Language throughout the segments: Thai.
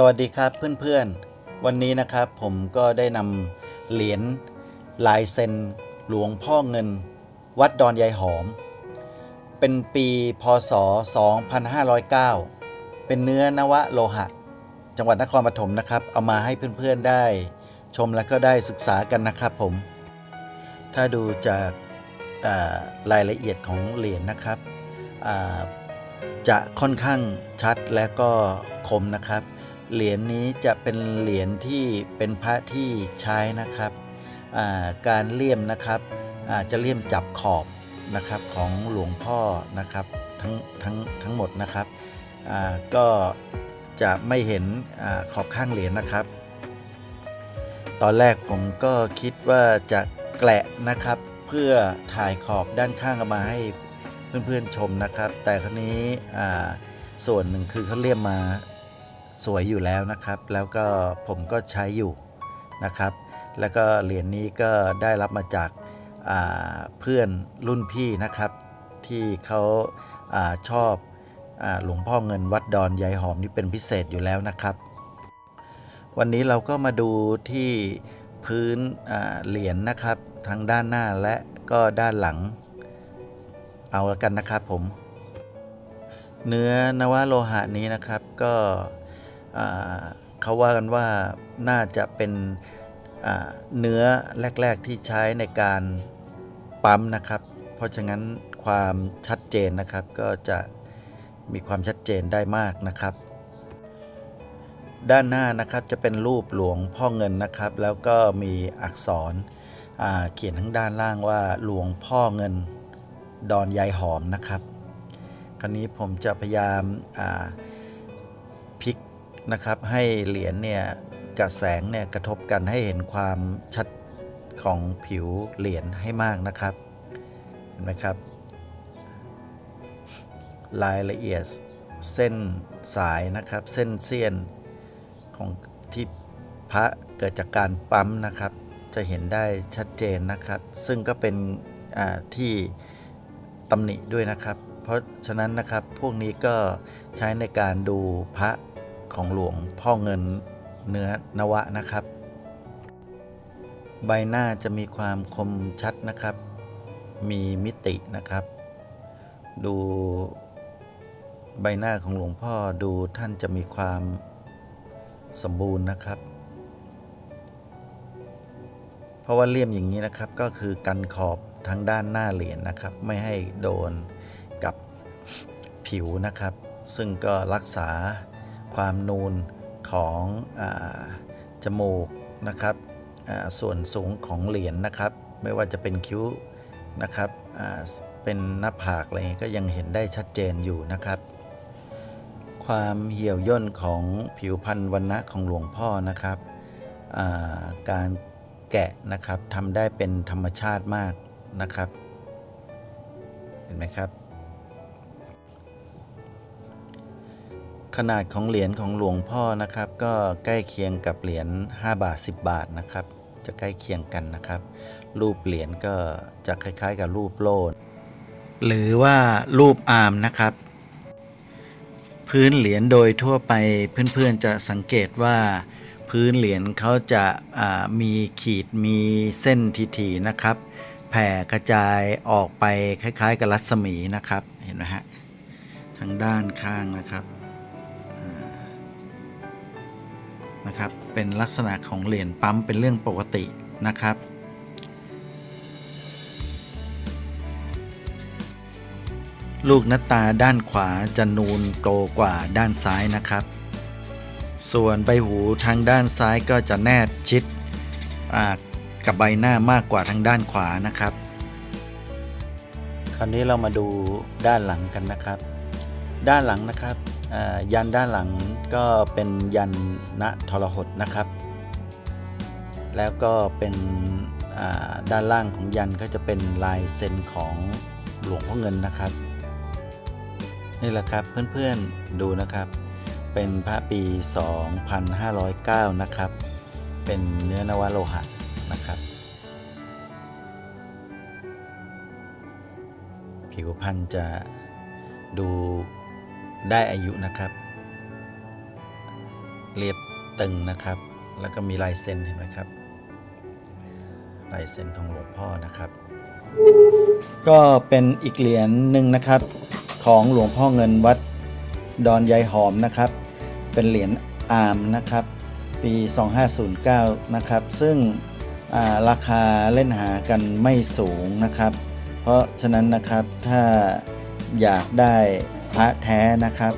สวัสดีครับเพื่อนๆ วันนี้นะครับผมก็ได้นำเหรียญลายเซ็นหลวงพ่อเงิน วัดดอนยายหอม เป็นปีพศ 2509 เป็นเนื้อนวโลหะ จังหวัดนครปฐมนะครับ เอามาให้เพื่อนๆได้ชมและก็ได้ศึกษากันนะครับผม ถ้าดูจากอ่ารายละเอียดของเหรียญนะครับ จะค่อนข้างชัดและก็คมนะครับ เหรียญนี้จะเป็นเหรียญที่เป็นพระที่ใช้นะครับการเลี่ยมนะครับจะเลี่ยมจับขอบนะครับของหลวงพ่อนะครับทั้งทั้งทั้งหมดนะครับก็จะไม่เห็นอขอบข้างเหรียญนะครับ ตอนแรกผมก็คิดว่าจะแกละนะครับเพื่อถ่ายขอบด้านข้างมาให้เพื่อนๆชมนะครับ แต่คราวนี้ส่วนหนึ่งคือเขาเลี่ยมมา สวยอยู่แล้วนะครับ แล้วก็ผมก็ใช้อยู่นะครับ แล้วก็เหรียญนี้ก็ได้รับมาจากาเพื่อนรุ่นพี่นะครับ ที่เขาอาชอบอหลวงพ่อเงินวัดดอนยายหอมนี่เป็นพิเศษอยู่แล้วนะครับ วันนี้เราก็มาดูที่พื้นเหรียญนะครับ ทั้งด้านหน้าและก็ด้านหลังเอาละกันนะครับผม เนื้อนวโลหะนี้นะครับก็ เขาว่ากันว่าน่าจะเป็นเนื้อแรก ๆที่ใช้ในการปั๊มนะครับ เพราะฉะนั้นความชัดเจนนะครับก็จะมีความชัดเจนได้มากนะครับ ด้านหน้านะครับจะเป็นรูปหลวงพ่อเงินนะครับ แล้วก็มีอักษรเขียนทั้งด้านล่างว่าหลวงพ่อเงินดอนยายหอมนะครับ คราวนี้ผมจะพยายามา นะครับให้เหรียญเนี่ยกับแสงเนี่ยกระทบกันให้เห็นความชัดของผิวเหรียญให้มากนะครับเห็นไหมครับ รายละเอียดเส้นสายนะครับ เส้นเสี้ยนของที่พระเกิดจากการปั๊มนะครับ จะเห็นได้ชัดเจนนะครับ ซึ่งก็เป็นที่ตำหนิด้วยนะครับ เพราะฉะนั้นนะครับพวกนี้ก็ใช้ในการดูพระ ของหลวงพ่อเงินเนื้อนวะนะครับ ใบหน้าจะมีความคมชัดนะครับ มีมิตินะครับ ดูใบหน้าของหลวงพ่อดูท่านจะมีความสมบูรณ์นะครับ เพราะว่าเลี่ยมอย่างนี้นะครับก็คือกันขอบทางด้านหน้าเหรียญนะครับ ไม่ให้โดนกับผิวนะครับ ซึ่งก็รักษา ความนูนของอจมูกนะครับส่วนสูงของเหรียญนะครับ ไม่ว่าจะเป็นคิ้วนะครับเป็นหน้าผากอะไรเงี้ก็ยังเห็นได้ชัดเจนอยู่นะครับ ความเหี่ยวย่นของผิวพรรณวันณะของหลวงพ่อนะครับการแกะนะครับทำได้เป็นธรรมชาติมากนะครับ เห็นไหมครับ ขนาดของเหรียญของหลวงพ่อนะครับ ก็ใกล้เคียงกับเหรียญ5บาท 10 บาทนะครับ จะใกล้เคียงกันนะครับ รูปเหรียญก็จะคล้ายๆ กับรูปโลดหรือว่ารูปอาร์มนะครับ พื้นเหรียญโดยทั่วไปเพื่อนๆจะสังเกตว่าพื้นเหรียญเขาจะามีขีดมีเส้นทีๆนะครับ แผ่กระจายออกไปคล้ายๆ กับรัศมีนะครับ เห็นไหมฮะทางด้านข้างนะครับ นะครับเป็นลักษณะของเหรียญปั๊มเป็นเรื่องปกตินะครับ ลูกหน้าตาด้านขวาจะนูนโตกว่าด้านซ้ายนะครับ ส่วนใบหูทางด้านซ้ายก็จะแนบชิดกับใบหน้ามากกว่าทางด้านขวานะครับ คราวนี้เรามาดูด้านหลังกันนะครับ ด้านหลังนะครับ ยันด้านหลังก็เป็นยันณทรหดนะครับ แล้วก็เป็นด้านล่างของยันก็จะเป็นลายเซ็นของหลวงพ่อเงินนะครับ นี่แหละครับเพื่อนๆดูนะครับ เป็นพระปี 2509 นะครับ เป็นเนื้อนวโลหะนะครับผิวพรรณจะดู ได้อายุนะครับ เรียบตึงนะครับ แล้วก็มีลายเซ็นเห็นไหมครับ ลายเซ็นของหลวงพ่อนะครับ ก็เป็นอีกเหรียญหนึ่งนะครับของหลวงพ่อเงินวัดดอนยายหอมนะครับ เป็นเหรียญอาร์มนะครับ ปี 2509 นะครับ ซึ่งาราคาเล่นหากันไม่สูงนะครับ เพราะฉะนั้นนะครับถ้าอยากได้ พระแท้นะครับ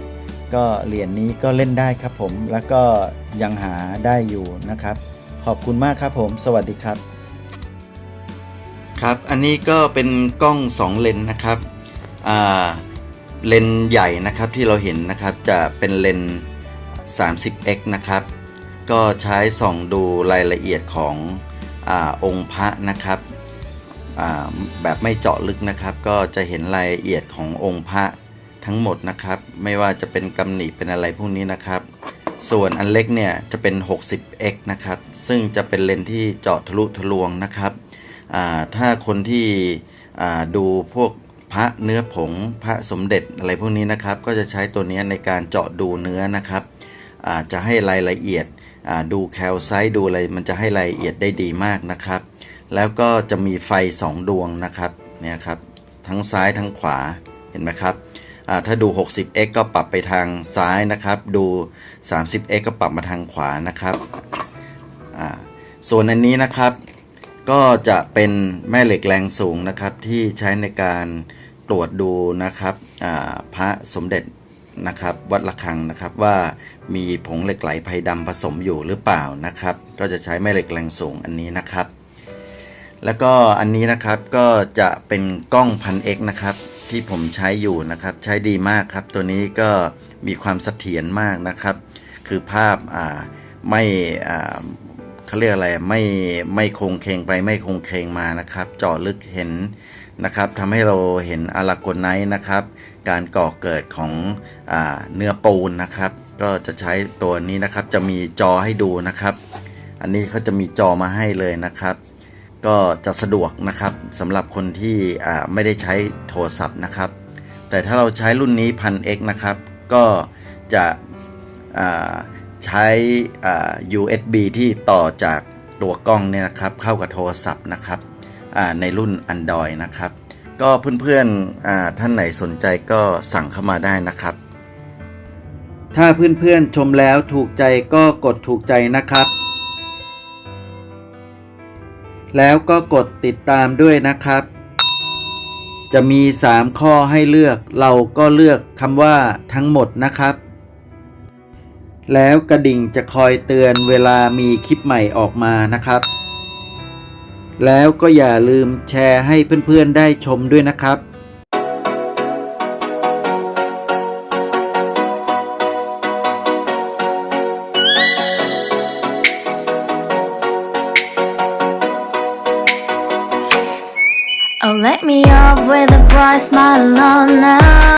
ก็เหรียญนี้ก็เล่นได้ครับผมแล้วก็ยังหาได้อยู่นะครับ ขอบคุณมากครับผม สวัสดีครับ ครับอันนี้ก็เป็นกล้อง 2 เลนนะครับเลนใหญ่นะครับที่เราเห็นนะครับจะเป็นเลน 30x นะครับ ก็ใช้ส่องดูรายละเอียดของอองค์พระนะครับแบบไม่เจาะลึกนะครับ ก็จะเห็นรายละเอียดขององค์พระ ทั้งหมดนะครับ ไม่ว่าจะเป็นกำหนิเป็นอะไรพวกนี้นะครับ ส่วนอันเล็กเนี่ยจะเป็น 60x นะครับ ซึ่งจะเป็นเลนส์ที่เจาะทะลุทะลวงนะครับถ้าคนที่ดูพวกพระเนื้อผงพระสมเด็จอะไรพวกนี้นะครับ ก็จะใช้ตัวนี้ในการเจาะดูเนื้อนะครับจะให้รายละเอียดดูแคลไซต์ดูอะไรมันจะให้รายละเอียดได้ดีมากนะครับ แล้วก็จะมีไฟ 2 ดวงนะครับเนี่ยครับทั้งซ้ายทั้งขวาเห็นไหมครับ ถ้าดู 60x ก็ปรับไปทางซ้ายนะครับ ดู 30x ก็ปรับมาทางขวานะครับ ส่วนอันนี้นะครับ ก็จะเป็นแม่เหล็กแรงสูงนะครับ ที่ใช้ในการตรวจดูนะครับพระสมเด็จนะครับ วัดระฆังนะครับว่ามีผงเหล็กไหลไพดำผสมอยู่หรือเปล่านะครับ ก็จะใช้แม่เหล็กแรงสูงอันนี้นะครับ แล้วก็อันนี้นะครับก็จะเป็นกล้องพันเอกนะครับ ที่ผมใช้อยู่นะครับ ใช้ดีมากครับ ตัวนี้ก็มีความเสถียรมากนะครับ คือภาพอ่าไม่อ่าเขาเรียกอะไรไม่ไม่คงเคงไปไม่คงเคงมานะครับจาะลึกเห็นนะครับทำให้เราเห็นอาราโกไนท์นะครับ การก่อเกิดของอเนื้อปูนนะครับ ก็จะใช้ตัวนี้นะครับจะมีจอให้ดูนะครับ อันนี้เขาจะมีจอมาให้เลยนะครับ ก็จะสะดวกนะครับสำหรับคนที่ไม่ได้ใช้โทรศัพท์นะครับ แต่ถ้าเราใช้รุ่นนี้ 1000x นะครับ ก็จะใช้ USB ที่ต่อจากตัวกล้องเนี่ยนะครับ เข้ากับโทรศัพท์นะครับในรุ่น Android นะครับ ก็เพื่อนๆท่านไหนสนใจก็สั่งเข้ามาได้นะครับ ถ้าเพื่อนๆชมแล้วถูกใจก็กดถูกใจนะครับ แล้วก็กดติดตามด้วยนะครับ จะมี 3 ข้อให้เลือก เราก็เลือกคำว่าทั้งหมดนะครับ แล้วกระดิ่งจะคอยเตือนเวลามีคลิปใหม่ออกมานะครับ แล้วก็อย่าลืมแชร์ให้เพื่อนๆได้ชมด้วยนะครับ